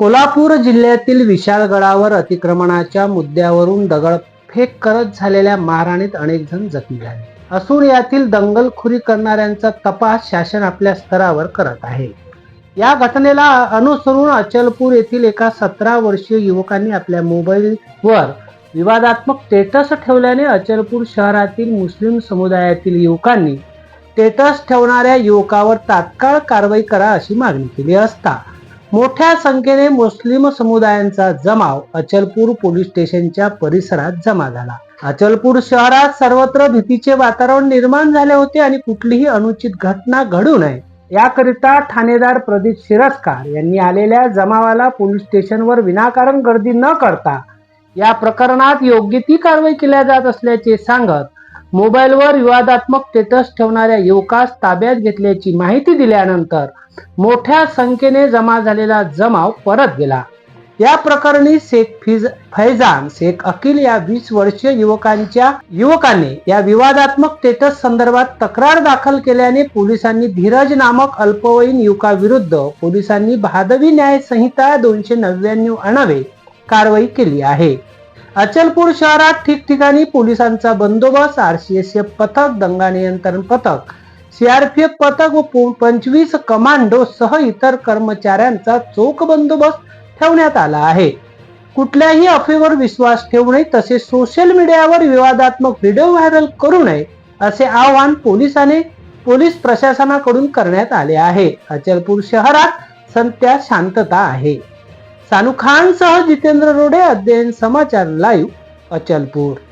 कोल्हापूर जिल्ह्यातील विशाळगडावर अतिक्रमणाच्या मुद्द्यावरून दगडफेक करत झालेल्या मारहाणीत अनेक जण जखमी झाले. असून यातील दंगलखोरी करणाऱ्यांचा तपास शासन आपल्या स्तरावर करत आहे. या घटनेला अनुसरून अचलपूर येथील एका सतरा वर्षीय युवकांनी आपल्या मोबाईलवर विवादात्मक स्टेटस ठेवल्याने अचलपूर शहरातील मुस्लिम समुदायातील युवकांनी स्टेटस ठेवणाऱ्या युवकावर तात्काळ कारवाई करा अशी मागणी केली असता मोठ्या संख्येने मुस्लिम समुदायांचा जमाव अचलपूर पोलीस स्टेशनच्या परिसरात जमा झाला. अचलपूर शहरात सर्वत्र भीतीचे वातावरण निर्माण झाले होते आणि कुठलीही अनुचित घटना घडू नये. याकरिता ठाणेदार प्रदीप शिरस्कार यांनी आलेल्या जमावाला पोलीस स्टेशनवर विनाकारण गर्दी न करता या प्रकरणात योग्य ती कारवाई केल्या जात असल्याचे सांगत मोबाईलवर विवादात्मक स्टेटस ठेवणाऱ्या युवकास ताब्यात घेतल्याची माहिती दिल्यानंतर मोठ्या संख्येने जमा झालेला जमाव परत गेला. या प्रकरणी शेख फिज फैजान शेख अकिल या वीस वर्षीय युवकांच्या युवकाने या विवादात्मक स्टेटस संदर्भात तक्रार दाखल केल्याने पोलिसांनी धीरज नामक अल्पवयीन युवकाविरुद्ध पोलिसांनी भादवी न्याय संहिता दोनशे नव्याण्णव आणावे कारवाई केली आहे. अचलपूर शहरात ठिकठिकाणी पोलिसांचा बंदोबस्त आरसीएसएफ पथक दंगा नियंत्रण पथक सीआरपीएफ पथक व पंचवीस कमांडो सह इतर कर्मचाऱ्यांचा चोख बंदोबस्त ठेवण्यात आला आहे. कुठल्याही अफेवर विश्वास ठेवू नये तसेच सोशल मीडियावर विवादात्मक व्हिडिओ व्हायरल करू नये असे आवाहन पोलिसाने पोलीस प्रशासनाकडून करण्यात आले आहे. अचलपूर शहरात सध्या शांतता आहे. સાનુ ખાન સહ જીતેન્દ્ર રોડે અધ્યયન સમાચાર લાઈવ અચલપુર.